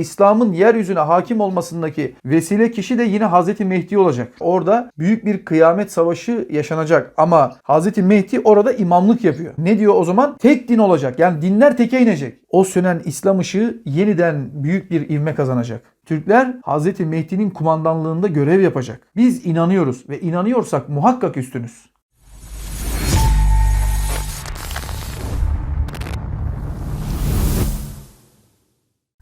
İslam'ın yeryüzüne hakim olmasındaki vesile kişi de yine Hazreti Mehdi olacak. Orada büyük bir kıyamet savaşı yaşanacak ama Hazreti Mehdi orada imamlık yapıyor. Ne diyor o zaman? Tek din olacak. Yani dinler teke inecek. O sönen İslam ışığı yeniden büyük bir ivme kazanacak. Türkler Hazreti Mehdi'nin kumandanlığında görev yapacak. Biz inanıyoruz ve inanıyorsak muhakkak üstünüz.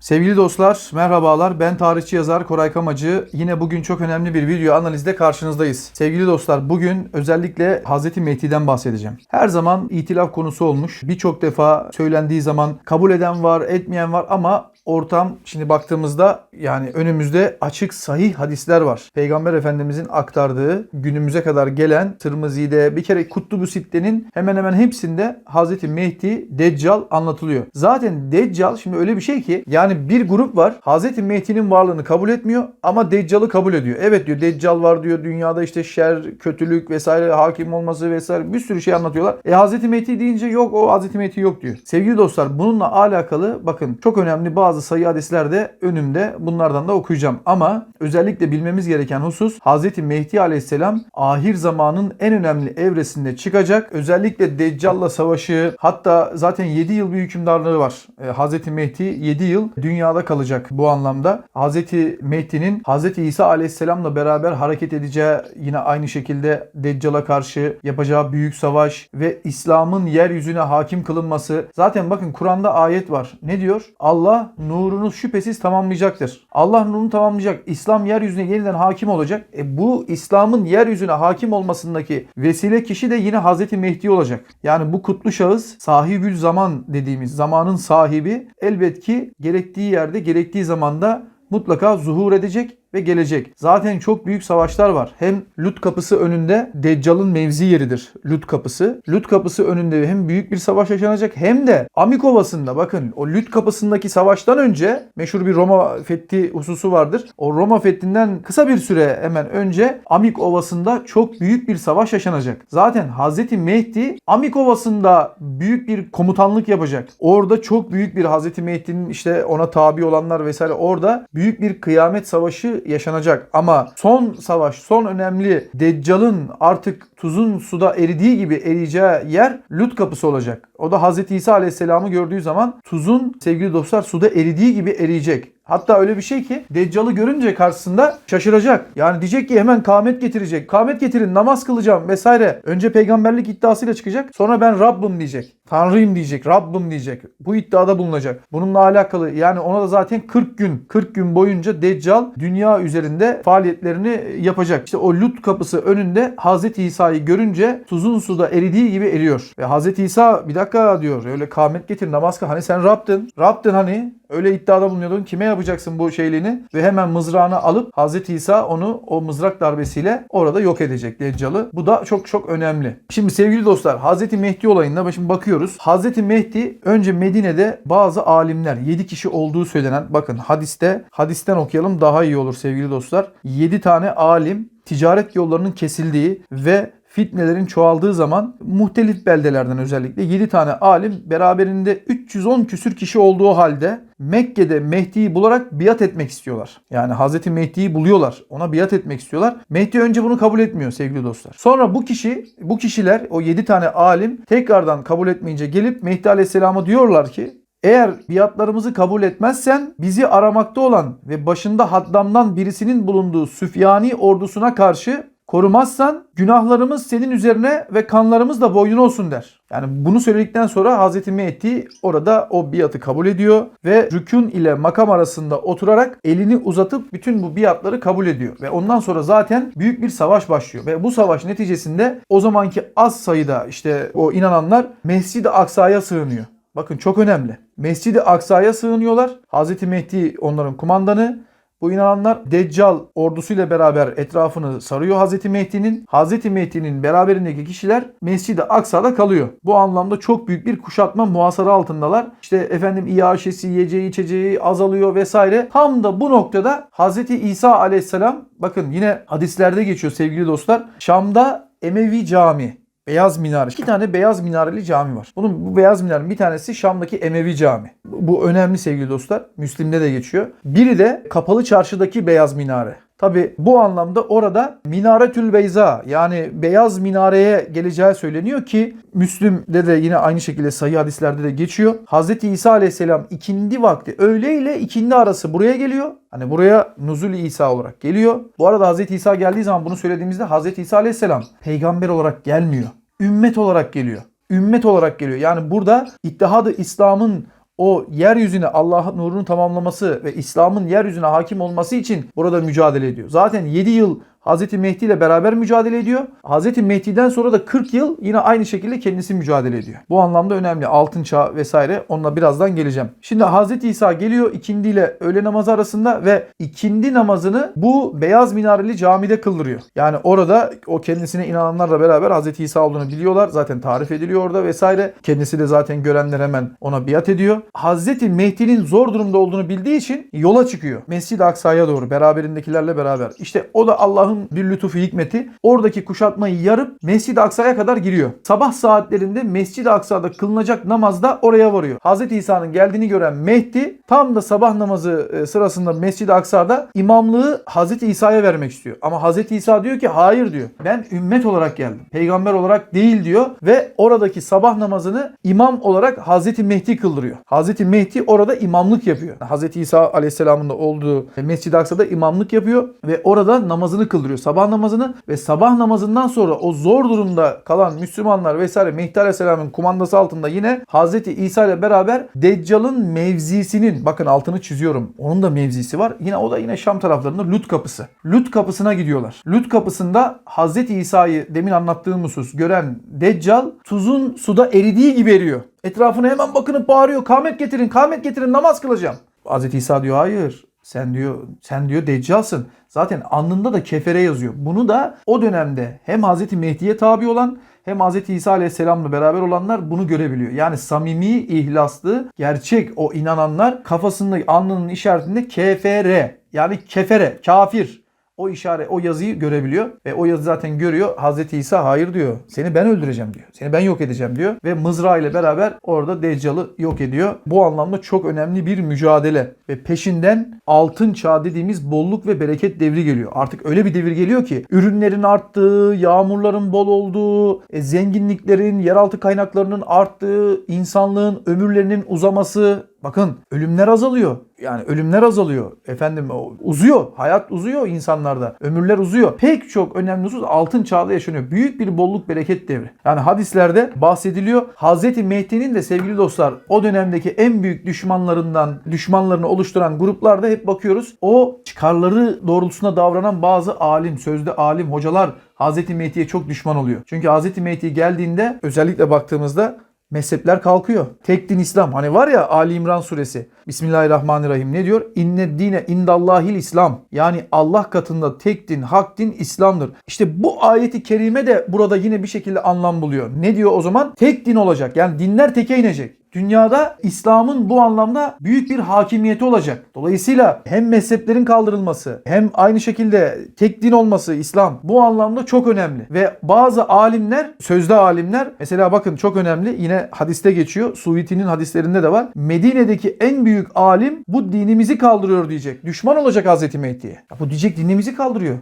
Sevgili dostlar, merhabalar. Ben tarihçi yazar Koray Kamacı. Yine bugün çok önemli bir video analizde karşınızdayız. Sevgili dostlar, bugün özellikle Hazreti Mehdi'den bahsedeceğim. Her zaman itilaf konusu olmuş. Birçok defa söylendiği zaman kabul eden var, etmeyen var ama ortam şimdi baktığımızda yani önümüzde açık sahih hadisler var. Peygamber Efendimizin aktardığı günümüze kadar gelen Tirmizi'de bir kere Kutlubu Sitte'nin hemen hemen hepsinde Hazreti Mehdi Deccal anlatılıyor. Zaten Deccal şimdi öyle bir şey ki yani bir grup var Hazreti Mehdi'nin varlığını kabul etmiyor ama Deccal'ı kabul ediyor. Evet diyor Deccal var diyor dünyada işte şer, kötülük vesaire hakim olması vesaire bir sürü şey anlatıyorlar. E Hazreti Mehdi deyince yok o Hazreti Mehdi yok diyor. Sevgili dostlar bununla alakalı bakın çok önemli bazı sayı hadisler de önümde bunlardan da okuyacağım. Ama özellikle bilmemiz gereken husus Hazreti Mehdi aleyhisselam ahir zamanın en önemli evresinde çıkacak. Özellikle Deccal'la savaşı hatta zaten 7 yıl bir hükümdarlığı var. E, Hazreti Mehdi 7 yıl dünyada kalacak bu anlamda. Hazreti Mehdi'nin Hazreti İsa aleyhisselamla beraber hareket edeceği yine aynı şekilde Deccal'a karşı yapacağı büyük savaş ve İslam'ın yeryüzüne hakim kılınması. Zaten bakın Kur'an'da ayet var. Ne diyor? Allah nurunu şüphesiz tamamlayacaktır. Allah nurunu tamamlayacak. İslam yeryüzüne yeniden hakim olacak. E bu İslam'ın yeryüzüne hakim olmasındaki vesile kişi de yine Hazreti Mehdi olacak. Yani bu kutlu şahıs sahibül zaman dediğimiz zamanın sahibi elbet ki gerektiği yerde gerektiği zamanda mutlaka zuhur edecek ve gelecek. Zaten çok büyük savaşlar var. Hem Lut kapısı önünde Deccal'ın mevzi yeridir. Lut kapısı. Lut kapısı önünde hem büyük bir savaş yaşanacak hem de Amik Ovası'nda bakın o Lut kapısındaki savaştan önce meşhur bir Roma fethi hususu vardır. O Roma fethinden kısa bir süre hemen önce Amik Ovası'nda çok büyük bir savaş yaşanacak. Zaten Hazreti Mehdi Amik Ovası'nda büyük bir komutanlık yapacak. Orada çok büyük bir Hazreti Mehdi'nin işte ona tabi olanlar vesaire orada büyük bir kıyamet savaşı yaşanacak. Ama son savaş, son önemli Deccal'ın artık tuzun suda eridiği gibi eriyeceği yer Lut kapısı olacak. O da Hz. İsa Aleyhisselam'ı gördüğü zaman tuzun sevgili dostlar suda eridiği gibi eriyecek. Hatta öyle bir şey ki Deccal'ı görünce karşısında şaşıracak. Yani diyecek ki hemen kâhmet getirecek. Kâhmet getirin namaz kılacağım vesaire. Önce peygamberlik iddiasıyla çıkacak. Sonra ben Rabbim diyecek. Tanrıyım diyecek. Rabbim diyecek. Bu iddiada bulunacak. Bununla alakalı yani ona da zaten 40 gün 40 gün boyunca Deccal dünya üzerinde faaliyetlerini yapacak. İşte o Lut kapısı önünde Hazreti İsa'yı görünce tuzun suda eridiği gibi eriyor. Ve Hazreti İsa bir dakika diyor öyle kâhmet getir namaz kıl. Hani sen Rab'dın. Rab'dın hani Öyle iddiada bulunuyordun. Kime yapacaksın bu şeyliğini? Ve hemen mızrağını alıp Hazreti İsa onu o mızrak darbesiyle orada yok edecek Deccal'ı. Bu da çok çok önemli. Şimdi sevgili dostlar Hazreti Mehdi olayında şimdi bakıyoruz. Hazreti Mehdi önce Medine'de bazı alimler 7 kişi olduğu söylenen bakın hadiste hadisten okuyalım daha iyi olur sevgili dostlar. 7 tane alim ticaret yollarının kesildiği ve fitnelerin çoğaldığı zaman muhtelif beldelerden özellikle 7 tane alim beraberinde 310 küsür kişi olduğu halde Mekke'de Mehdi'yi bularak biat etmek istiyorlar. Yani Hazreti Mehdi'yi buluyorlar. Ona biat etmek istiyorlar. Mehdi önce bunu kabul etmiyor sevgili dostlar. Sonra bu kişi, bu kişiler o 7 tane alim tekrardan kabul etmeyince gelip Mehdi Aleyhisselam'a diyorlar ki eğer biatlarımızı kabul etmezsen bizi aramakta olan ve başında Haddam'dan birisinin bulunduğu Süfyani ordusuna karşı korumazsan günahlarımız senin üzerine ve kanlarımız da boynun olsun der. Yani bunu söyledikten sonra Hazreti Mehdi orada o biatı kabul ediyor ve rükün ile makam arasında oturarak elini uzatıp bütün bu biatları kabul ediyor. Ve ondan sonra zaten büyük bir savaş başlıyor. Ve bu savaş neticesinde o zamanki az sayıda işte o inananlar Mescid-i Aksa'ya sığınıyor. Bakın çok önemli. Mescid-i Aksa'ya sığınıyorlar. Hazreti Mehdi onların kumandanı. Bu inananlar Deccal ordusuyla beraber etrafını sarıyor Hazreti Mehdi'nin. Hazreti Mehdi'nin beraberindeki kişiler Mescid-i Aksa'da kalıyor. Bu anlamda çok büyük bir kuşatma muhasara altındalar. İşte efendim iaşesi, yiyeceği, içeceği azalıyor vesaire. Tam da bu noktada Hazreti İsa aleyhisselam bakın yine hadislerde geçiyor sevgili dostlar. Şam'da Emevi Cami Beyaz minare. İki tane beyaz minareli cami var. Bunun bu beyaz minarenin bir tanesi Şam'daki Emevi Cami. Bu önemli sevgili dostlar. Müslim'de de geçiyor. Biri de Kapalı Çarşı'daki beyaz minare. Tabi bu anlamda orada Minaretül Beyza yani beyaz minareye geleceği söyleniyor ki Müslüm'de de yine aynı şekilde sayı hadislerde de geçiyor. Hz. İsa aleyhisselam ikindi vakti öğle ile ikindi arası buraya geliyor. Hani buraya Nuzul İsa olarak geliyor. Bu arada Hz. İsa geldiği zaman bunu söylediğimizde Hz. İsa aleyhisselam peygamber olarak gelmiyor. Ümmet olarak geliyor. Ümmet olarak geliyor. Yani burada İttihadı İslam'ın o yeryüzüne Allah'ın nurunu tamamlaması ve İslam'ın yeryüzüne hakim olması için burada mücadele ediyor. Zaten 7 yıl Hz. Mehdi ile beraber mücadele ediyor. Hz. Mehdi'den sonra da 40 yıl yine aynı şekilde kendisi mücadele ediyor. Bu anlamda önemli. Altın çağ vesaire onunla birazdan geleceğim. Şimdi Hz. İsa geliyor ikindi ile öğle namazı arasında ve ikindi namazını bu beyaz minareli camide kıldırıyor. Yani orada o kendisine inananlarla beraber Hz. İsa olduğunu biliyorlar. Zaten tarif ediliyor orada vesaire. Kendisi de zaten görenler hemen ona biat ediyor. Hz. Mehdi'nin zor durumda olduğunu bildiği için yola çıkıyor. Mescid-i Aksa'ya doğru beraberindekilerle beraber. İşte o da Allah'ın bir lütufu hikmeti. Oradaki kuşatmayı yarıp Mescid-i Aksa'ya kadar giriyor. Sabah saatlerinde Mescid-i Aksa'da kılınacak namazda oraya varıyor. Hz. İsa'nın geldiğini gören Mehdi tam da sabah namazı e, sırasında Mescid-i Aksa'da imamlığı Hz. İsa'ya vermek istiyor. Ama Hz. İsa diyor ki hayır diyor. Ben ümmet olarak geldim. Peygamber olarak değil diyor ve oradaki sabah namazını imam olarak Hz. Mehdi kıldırıyor. Hz. Mehdi orada imamlık yapıyor. Hz. İsa Aleyhisselam'ın da olduğu Mescid-i Aksa'da imamlık yapıyor ve orada namazını kıldırıyor. Sabah namazını ve sabah namazından sonra o zor durumda kalan Müslümanlar vesaire Mehdi Aleyhisselam'ın kumandası altında yine Hz. İsa ile beraber Deccal'ın mevzisinin bakın altını çiziyorum. Onun da mevzisi var. Yine o da yine Şam taraflarında Lut kapısı. Lut kapısına gidiyorlar. Lut kapısında Hz. İsa'yı demin anlattığım husus gören Deccal tuzun suda eridiği gibi eriyor. Etrafına hemen bakınıp bağırıyor. Kamet getirin, kamet getirin, namaz kılacağım. Hz. İsa diyor hayır. Sen diyor sen diyor deccalsın. Zaten alnında da kefere yazıyor. Bunu da o dönemde hem Hz. Mehdi'ye tabi olan hem Hz. İsa Aleyhisselam'la beraber olanlar bunu görebiliyor. Yani samimi, ihlaslı, gerçek o inananlar kafasında alnının işaretinde KFR yani kefere, kafir o işaret, o yazıyı görebiliyor ve o yazı zaten görüyor. Hazreti İsa hayır diyor. Seni ben öldüreceğim diyor. Seni ben yok edeceğim diyor ve mızrağı ile beraber orada Deccal'ı yok ediyor. Bu anlamda çok önemli bir mücadele ve peşinden altın çağ dediğimiz bolluk ve bereket devri geliyor. Artık öyle bir devir geliyor ki ürünlerin arttığı, yağmurların bol olduğu, e, zenginliklerin, yeraltı kaynaklarının arttığı, insanlığın ömürlerinin uzaması, Bakın ölümler azalıyor. Yani ölümler azalıyor. Efendim uzuyor. Hayat uzuyor insanlarda. Ömürler uzuyor. Pek çok önemli husus altın çağda yaşanıyor. Büyük bir bolluk bereket devri. Yani hadislerde bahsediliyor. Hazreti Mehdi'nin de sevgili dostlar o dönemdeki en büyük düşmanlarından, düşmanlarını oluşturan gruplarda hep bakıyoruz. O çıkarları doğrultusunda davranan bazı alim, sözde alim, hocalar Hazreti Mehdi'ye çok düşman oluyor. Çünkü Hazreti Mehdi geldiğinde özellikle baktığımızda mezhepler kalkıyor. Tek din İslam. Hani var ya Ali İmran suresi. Bismillahirrahmanirrahim. Ne diyor? İnne dine indallahil İslam. Yani Allah katında tek din, hak din İslam'dır. İşte bu ayeti kerime de burada yine bir şekilde anlam buluyor. Ne diyor o zaman? Tek din olacak. Yani dinler teke inecek. Dünyada İslam'ın bu anlamda büyük bir hakimiyeti olacak. Dolayısıyla hem mezheplerin kaldırılması hem aynı şekilde tek din olması İslam bu anlamda çok önemli. Ve bazı alimler, sözde alimler mesela bakın çok önemli yine hadiste geçiyor. Suiti'nin hadislerinde de var. Medine'deki en büyük alim bu dinimizi kaldırıyor diyecek. Düşman olacak Hazreti Mehdi'ye. Bu diyecek dinimizi kaldırıyor.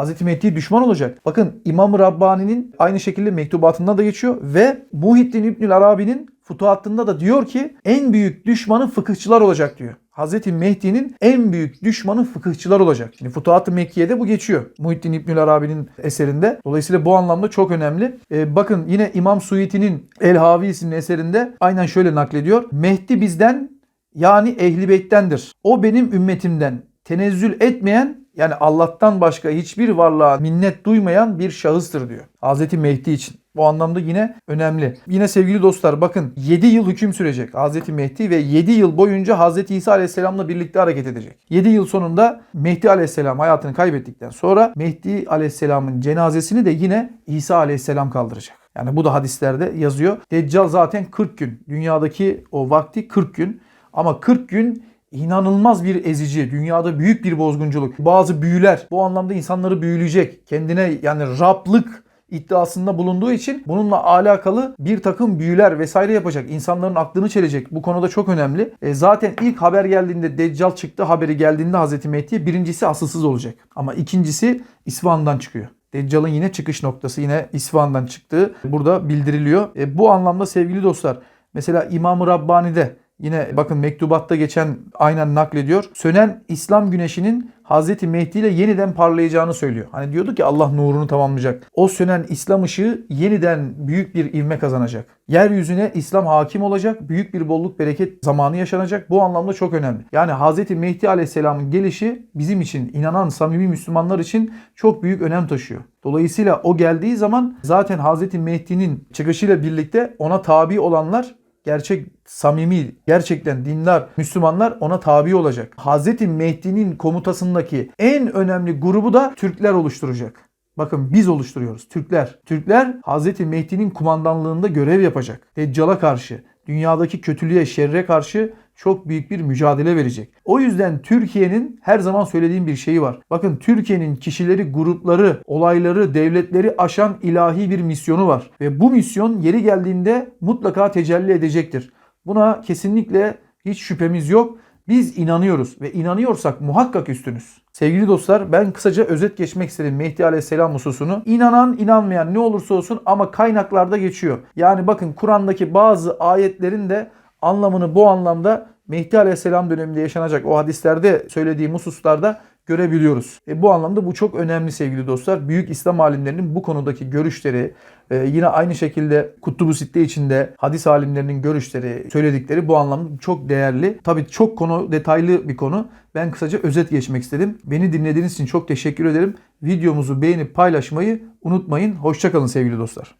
Hazreti Mehdi düşman olacak. Bakın İmam-ı Rabbani'nin aynı şekilde mektubatında da geçiyor ve Muhittin İbnül Arabi'nin futuhatında da diyor ki en büyük düşmanı fıkıhçılar olacak diyor. Hazreti Mehdi'nin en büyük düşmanı fıkıhçılar olacak. Şimdi Futuhat-ı Mekke'de bu geçiyor. Muhittin İbnül Arabi'nin eserinde. Dolayısıyla bu anlamda çok önemli. Ee, bakın yine İmam Suyiti'nin El Havi isimli eserinde aynen şöyle naklediyor. Mehdi bizden yani Ehli Beyt'tendir. O benim ümmetimden. Tenezzül etmeyen yani Allah'tan başka hiçbir varlığa minnet duymayan bir şahıstır diyor. Hazreti Mehdi için. Bu anlamda yine önemli. Yine sevgili dostlar bakın 7 yıl hüküm sürecek Hazreti Mehdi ve 7 yıl boyunca Hazreti İsa Aleyhisselam'la birlikte hareket edecek. 7 yıl sonunda Mehdi Aleyhisselam hayatını kaybettikten sonra Mehdi Aleyhisselam'ın cenazesini de yine İsa Aleyhisselam kaldıracak. Yani bu da hadislerde yazıyor. Deccal zaten 40 gün. Dünyadaki o vakti 40 gün. Ama 40 gün inanılmaz bir ezici, dünyada büyük bir bozgunculuk, bazı büyüler bu anlamda insanları büyüleyecek. Kendine yani Rablık iddiasında bulunduğu için bununla alakalı bir takım büyüler vesaire yapacak. İnsanların aklını çelecek. Bu konuda çok önemli. E, zaten ilk haber geldiğinde Deccal çıktı haberi geldiğinde Hazreti Mehdi birincisi asılsız olacak. Ama ikincisi İsfahan'dan çıkıyor. Deccal'ın yine çıkış noktası yine İsfahan'dan çıktığı burada bildiriliyor. E, bu anlamda sevgili dostlar mesela İmam-ı Rabbani'de Yine bakın mektubatta geçen aynen naklediyor. Sönen İslam güneşinin Hazreti Mehdi ile yeniden parlayacağını söylüyor. Hani diyordu ki Allah nurunu tamamlayacak. O sönen İslam ışığı yeniden büyük bir ivme kazanacak. Yeryüzüne İslam hakim olacak. Büyük bir bolluk bereket zamanı yaşanacak. Bu anlamda çok önemli. Yani Hazreti Mehdi Aleyhisselam'ın gelişi bizim için inanan samimi Müslümanlar için çok büyük önem taşıyor. Dolayısıyla o geldiği zaman zaten Hazreti Mehdi'nin çıkışıyla birlikte ona tabi olanlar gerçek samimi, gerçekten dindar Müslümanlar ona tabi olacak. Hazreti Mehdi'nin komutasındaki en önemli grubu da Türkler oluşturacak. Bakın biz oluşturuyoruz. Türkler. Türkler Hazreti Mehdi'nin kumandanlığında görev yapacak. Deccal'a karşı, dünyadaki kötülüğe, şerre karşı çok büyük bir mücadele verecek. O yüzden Türkiye'nin her zaman söylediğim bir şeyi var. Bakın Türkiye'nin kişileri, grupları, olayları, devletleri aşan ilahi bir misyonu var. Ve bu misyon yeri geldiğinde mutlaka tecelli edecektir. Buna kesinlikle hiç şüphemiz yok. Biz inanıyoruz ve inanıyorsak muhakkak üstünüz. Sevgili dostlar ben kısaca özet geçmek istedim Mehdi Aleyhisselam hususunu. İnanan inanmayan ne olursa olsun ama kaynaklarda geçiyor. Yani bakın Kur'an'daki bazı ayetlerin de anlamını bu anlamda Mehdi Aleyhisselam döneminde yaşanacak o hadislerde söylediğim hususlarda görebiliyoruz. E, bu anlamda bu çok önemli sevgili dostlar. Büyük İslam alimlerinin bu konudaki görüşleri, e, yine aynı şekilde Kutubu Sitte içinde hadis alimlerinin görüşleri, söyledikleri bu anlamda çok değerli. Tabii çok konu detaylı bir konu. Ben kısaca özet geçmek istedim. Beni dinlediğiniz için çok teşekkür ederim. Videomuzu beğenip paylaşmayı unutmayın. Hoşçakalın sevgili dostlar.